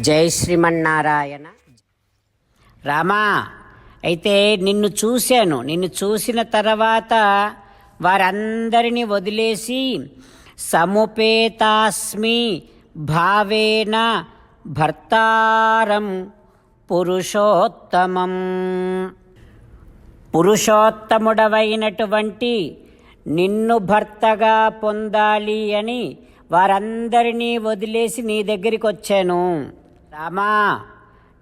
జై శ్రీమన్నారాయణ. రామా అయితే నిన్ను చూశాను. నిన్ను చూసిన తర్వాత వారందరినీ వదిలేసి సముపేతాస్మి భావేన భర్తారం పురుషోత్తమం. పురుషోత్తముడవైనటువంటి నిన్ను భర్తగా పొందాలి అని వారందరినీ వదిలేసి నీ దగ్గరికి వచ్చాను. రామా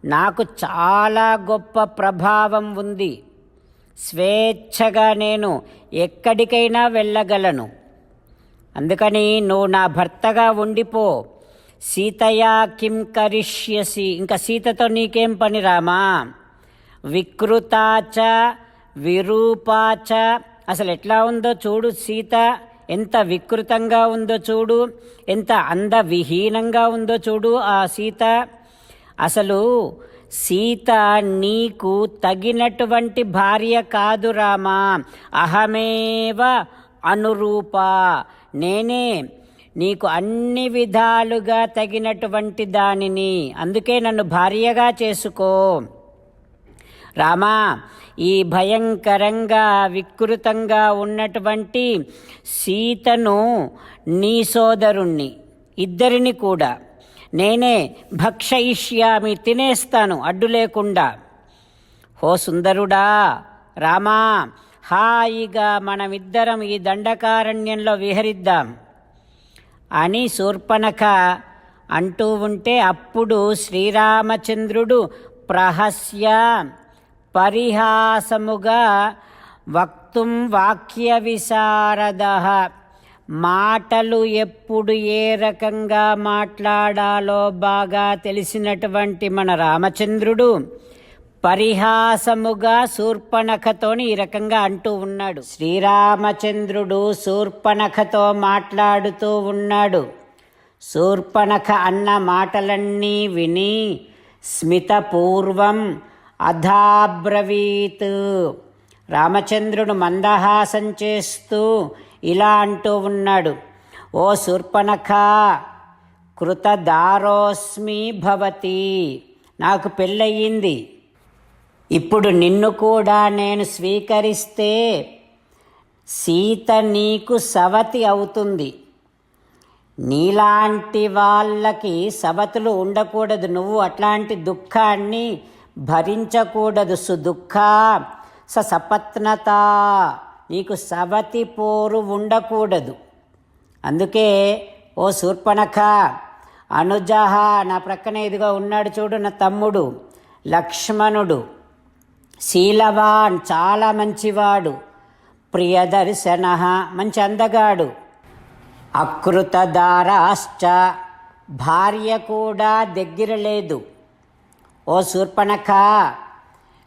నాకు చాలా గొప్ప ప్రభావం ఉంది. స్వేచ్ఛగా నేను ఎక్కడికైనా వెళ్ళగలను. అందుకని నువ్వు నా భర్తగా ఉండిపో. సీతయా కిం కరిష్యసి. ఇంకా సీతతో నీకేం పని రామా? వికృతాచ విరూపాచ అసలు ఎట్లా ఉందో చూడు సీత. ఎంత వికృతంగా ఉందో చూడు. ఎంత అందవిహీనంగా ఉందో చూడు ఆ సీత. అసలు సీత నీకు తగినటువంటి భార్య కాదు రామా. అహమేవ అనురూప. నేనే నీకు అన్ని విధాలుగా తగినటువంటి దానిని. అందుకే నన్ను భార్యగా చేసుకో. రామా ఈ భయంకరంగా వికృతంగా ఉన్నటువంటి సీతను నీ సోదరుణ్ణి ఇద్దరిని కూడా. నేనే భక్షయిష్యామి తినేస్తాను అడ్డు లేకుండా. హో సుందరుడా రామా హాయిగా మనమిద్దరం ఈ దండకారణ్యంలో విహరిద్దాం. అని శూర్పణఖ అంటూ ఉంటే అప్పుడు శ్రీరామచంద్రుడు ప్రహస్య పరిహాసముగా వక్తుం వాక్య విశారద మాటలు ఎప్పుడు ఏ రకంగా మాట్లాడాలో బాగా తెలిసినటువంటి మన రామచంద్రుడు పరిహాసముగా శూర్పణఖతోని ఈ రకంగా అంటూ ఉన్నాడు. శ్రీరామచంద్రుడు శూర్పణఖతో మాట్లాడుతూ ఉన్నాడు. శూర్పణఖ అన్న మాటలన్నీ విని స్మితపూర్వం అధాబ్రవీత్. రామచంద్రుడు మందహాసం చేస్తూ ఇలా అంటూ ఉన్నాడు. ఓ శూర్పణఖ కృతదారోస్మి భవతి నాకు పెళ్ళయింది. ఇప్పుడు నిన్ను కూడా నేను స్వీకరిస్తే సీత నీకు సవతి అవుతుంది. నీలాంటి వాళ్ళకి సవతులు ఉండకూడదు. నువ్వు అట్లాంటి దుఃఖాన్ని భరించకూడదు. సుదుఃఖ స నీకు సవతి పోరు ఉండకూడదు. అందుకే ఓ శూర్పణఖ అనుజహ నా ప్రక్కన ఇదిగా ఉన్నాడు చూడు నా తమ్ముడు లక్ష్మణుడు శీలవాన్ చాలా మంచివాడు ప్రియదర్శన మంచి అందగాడు. అకృతదారాశ్చ భార్య కూడా దగ్గర లేదు. ఓ శూర్పణఖ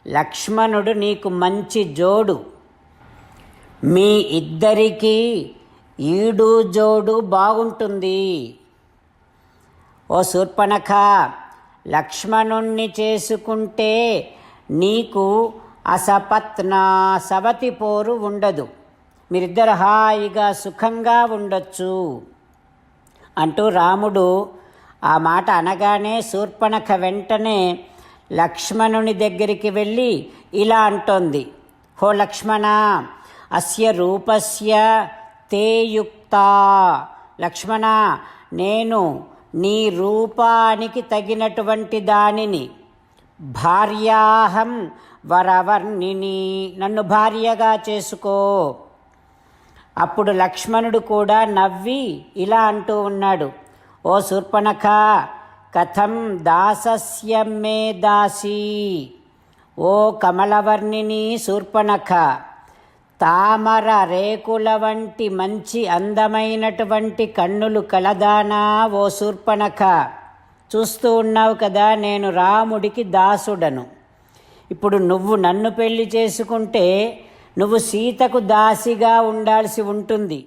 లక్ష్మణుడు నీకు మంచి జోడు. మీ ఇద్దరికీ ఈడు జోడు బాగుంటుంది. ఓ శూర్పణఖ లక్ష్మణుణ్ణి చేసుకుంటే నీకు అసపత్న సవతి పోరు ఉండదు. మీరిద్దరు హాయిగా సుఖంగా ఉండొచ్చు అంటూ రాముడు ఆ మాట అనగానే శూర్పణఖ వెంటనే లక్ష్మణుని దగ్గరికి వెళ్ళి ఇలా అంటోంది. హో లక్ష్మణ అస్య రూపస్య తేయుక్త లక్ష్మణ నేను నీ రూపానికి తగినటువంటి దానిని భార్యాహం వరవర్ణిని. నన్ను భార్యగా చేసుకో. అప్పుడు లక్ష్మణుడు కూడా నవ్వి ఇలా అంటూ ఉన్నాడు. ఓ శూర్పణఖ కథం దాసస్య మే దాసి. ఓ కమలవర్ణిని శూర్పణఖ. తామర రేకుల వంటి మంచి అందమైనటువంటి కన్నులు కలదానా ఓ శూర్పణఖ. చూస్తూ ఉన్నావు కదా నేను రాముడికి దాసుడను. ఇప్పుడు నువ్వు నన్ను పెళ్ళి చేసుకుంటే నువ్వు సీతకు దాసిగా ఉండాల్సి ఉంటుంది.